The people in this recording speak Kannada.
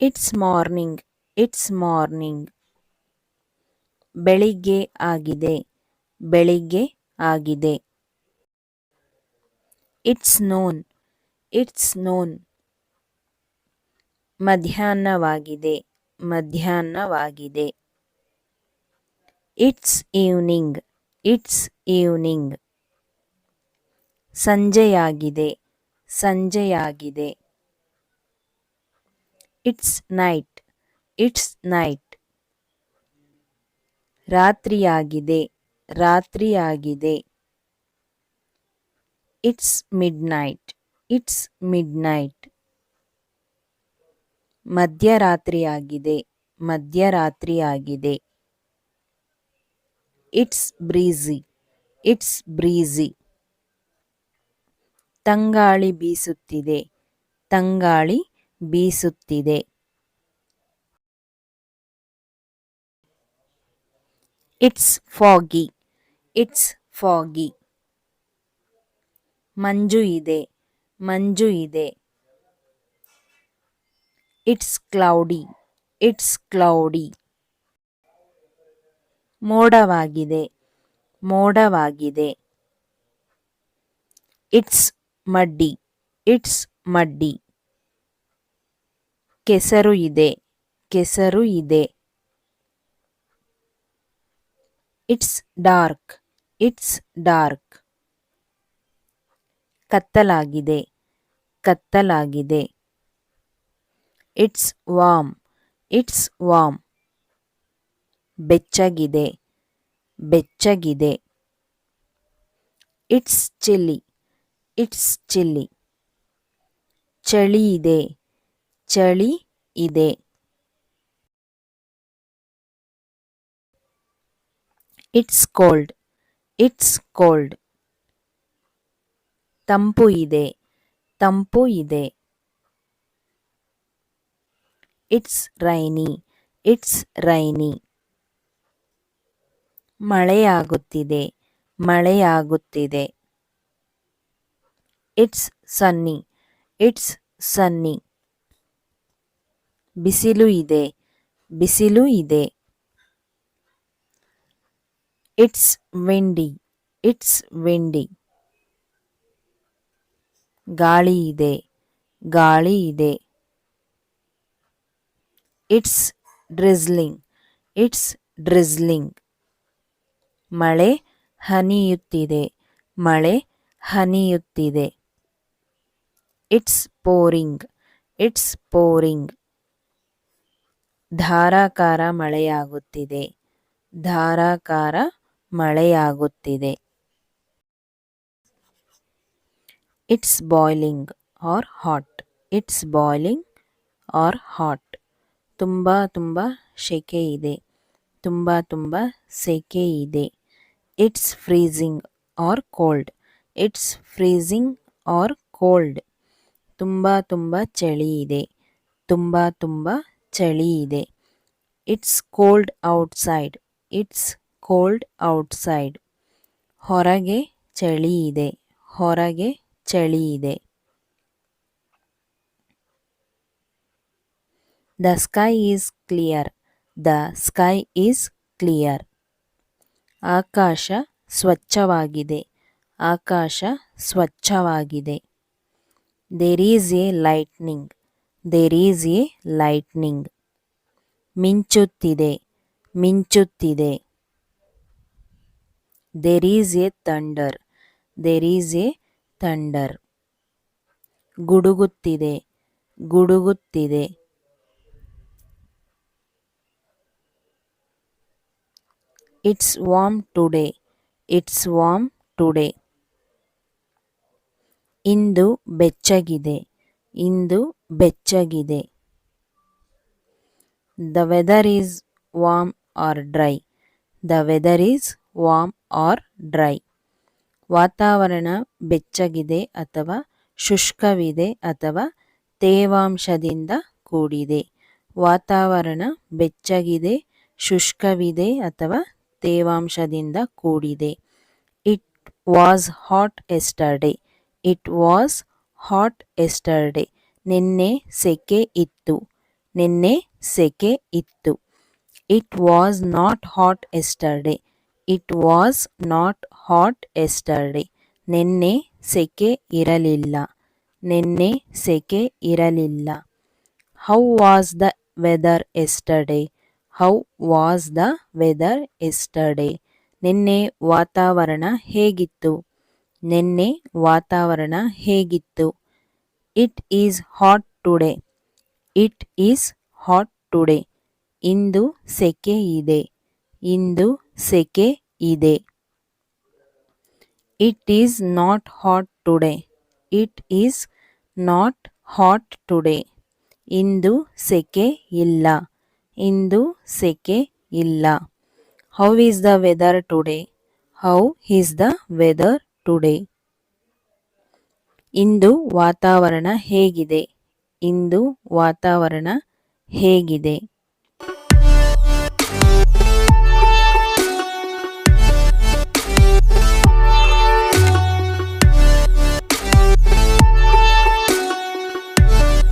ಇಟ್ಸ್ ಮಾರ್ನಿಂಗ್ ಇಟ್ಸ್ ಮಾರ್ನಿಂಗ್ ಬೆಳಿಗ್ಗೆ ಆಗಿದೆ. ಬೆಳಿಗ್ಗೆ ಆಗಿದೆ. ಇಟ್ಸ್ ನೋನ್ ಇಟ್ಸ್ ನೋನ್ ಮಧ್ಯಾಹ್ನವಾಗಿದೆ. ಮಧ್ಯಾಹ್ನವಾಗಿದೆ. ಇಟ್ಸ್ ಈವ್ನಿಂಗ್ ಇಟ್ಸ್ ಈವ್ನಿಂಗ್ ಸಂಜೆಯಾಗಿದೆ. ಸಂಜೆಯಾಗಿದೆ. ಇಟ್ಸ್ ನೈಟ್ ಇಟ್ಸ್ ನೈಟ್ ರಾತ್ರಿಯಾಗಿದೆ. ರಾತ್ರಿಯಾಗಿದೆ. It's midnight it's midnight ಮಧ್ಯರಾತ್ರಿಯಾಗಿದೆ. ಮಧ್ಯರಾತ್ರಿಯಾಗಿದೆ. ಇಟ್ಸ್ ಬ್ರೀಝಿ ಇಟ್ಸ್ ಬ್ರೀಝಿ ತಂಗಾಳಿ ಬೀಸುತ್ತಿದೆ. ತಂಗಾಳಿ ಬೀಸುತ್ತಿದೆ. ಇಟ್ಸ್ ಫಾಗಿ ಇಟ್ಸ್ ಫಾಗಿ ಮಂಜು ಇದೆ. ಮಂಜು ಇದೆ. ಇಟ್ಸ್ ಕ್ಲೌಡಿ ಇಟ್ಸ್ ಕ್ಲೌಡಿ ಮೋಡವಾಗಿದೆ. ಮೋಡವಾಗಿದೆ. ಇಟ್ಸ್ ಮಡ್ಡಿ ಇಟ್ಸ್ ಮಡ್ಡಿ ಕೆಸರು ಇದೆ ಕೆಸರು ಇದೆ. ಇಟ್ಸ್ ಡಾರ್ಕ್ ಇಟ್ಸ್ ಡಾರ್ಕ್ ಕತ್ತಲಾಗಿದೆ ಕತ್ತಲಾಗಿದೆ. ಇಟ್ಸ್ ವಾಮ್ ಇಟ್ಸ್ ವಾಮ್ ಬೆಚ್ಚಗಿದೆ ಬೆಚ್ಚಗಿದೆ. ಇಟ್ಸ್ ಚಿಲ್ಲಿ ಇಟ್ಸ್ ಚಿಲ್ಲಿ ಚಳಿ ಇದೆ, ಚಳಿ ಇದೆ. ಇಟ್ಸ್ ಕೋಲ್ಡ್ ಇಟ್ಸ್ ಕೋಲ್ಡ್ ತಂಪು ಇದೆ. ತಂಪು ಇದೆ. ಇಟ್ಸ್ ರೈನಿ ಇಟ್ಸ್ ರೈನಿ ಮಳೆಯಾಗುತ್ತಿದೆ. ಮಳೆಯಾಗುತ್ತಿದೆ. ಇಟ್ಸ್ ಸನ್ನಿ ಇಟ್ಸ್ ಸನ್ನಿ ಬಿಸಿಲು ಇದೆ ಬಿಸಿಲು ಇದೆ. ಇಟ್ಸ್ ವೆಂಡಿ ಇಟ್ಸ್ ವೆಂಡಿ ಗಾಳಿ ಇದೆ ಗಾಳಿ ಇದೆ. ಇಟ್ಸ್ ಡ್ರಿಸ್ಲಿಂಗ್ ಇಟ್ಸ್ ಡ್ರಿಸ್ಲಿಂಗ್ ಮಳೆ ಹನಿಯುತ್ತಿದೆ ಮಳೆ ಹನಿಯುತ್ತಿದೆ. ಇಟ್ಸ್ ಪೋರಿಂಗ್ ಇಟ್ಸ್ ಪೋರಿಂಗ್ ಧಾರಾಕಾರ ಮಳೆಯಾಗುತ್ತಿದೆ. ಧಾರಾಕಾರ ಮಳೆಯಾಗುತ್ತಿದೆ. It's boiling or hot it's boiling or hot ತುಂಬ ತುಂಬ ಸೆಕೆ ಇದೆ. ತುಂಬ ತುಂಬ ಸೆಕೆ ಇದೆ. It's freezing or cold it's freezing or cold ತುಂಬ ತುಂಬ ಚಳಿ ಇದೆ. ತುಂಬ ತುಂಬ ಚಳಿ ಇದೆ. It's cold outside it's cold outside ಹೊರಗೆ ಚಳಿ ಇದೆ. ಹೊರಗೆ ಚಳಿ ಇದೆ. The sky is clear the sky is clear ಆಕಾಶ ಸ್ವಚ್ಛವಾಗಿದೆ. ಆಕಾಶ ಸ್ವಚ್ಛವಾಗಿದೆ. There is a lightning there is a lightning ಮಿಂಚುತ್ತಿದೆ ಮಿಂಚುತ್ತಿದೆ there is a thunder there is a thunder ಗುಡುಗುತ್ತಿದೆ ಗುಡುಗುತ್ತಿದೆ it's warm today it's warm today ಇಂದು ಬೆಚ್ಚಗಿದೆ ಇಂದು ಬೆಚ್ಚಗಿದೆ. The weather is warm or dry the weather is warm or dry ವಾತಾವರಣ ಬೆಚ್ಚಗಿದೆ ಅಥವಾ ಶುಷ್ಕವಿದೆ ಅಥವಾ ತೇವಾಂಶದಿಂದ ಕೂಡಿದೆ. ವಾತಾವರಣ ಬೆಚ್ಚಗಿದೆ, ಶುಷ್ಕವಿದೆ ಅಥವಾ ತೇವಾಂಶದಿಂದ ಕೂಡಿದೆ. It was hot yesterday it was hot yesterday ನಿನ್ನೆ ಸೆಕೆ ಇತ್ತು. ನಿನ್ನೆ ಸೆಕೆ ಇತ್ತು. It was not hot yesterday it was not hot yesterday ನಿನ್ನೆ ಸೆಕೆ ಇರಲಿಲ್ಲ. ನಿನ್ನೆ ಸೆಕೆ ಇರಲಿಲ್ಲ. How was the weather yesterday how was the weather yesterday ನಿನ್ನೆ ವಾತಾವರಣ ಹೇಗಿತ್ತು? ನಿನ್ನೆ ವಾತಾವರಣ ಹೇಗಿತ್ತು? It is hot today it is hot today ಇಂದು ಸೆಕೆ ಇದೆ. ಇಂದು ಸೆಕೆ ಇದೆ. It is not hot today it is not hot today ಇಂದು ಸೆಕೆ ಇಲ್ಲ. ಇಂದು ಸೆಕೆ ಇಲ್ಲ. How is the weather today how is the weather today ಇಂದು ವಾತಾವರಣ ಹೇಗಿದೆ? ಇಂದು ವಾತಾವರಣ ಹೇಗಿದೆ?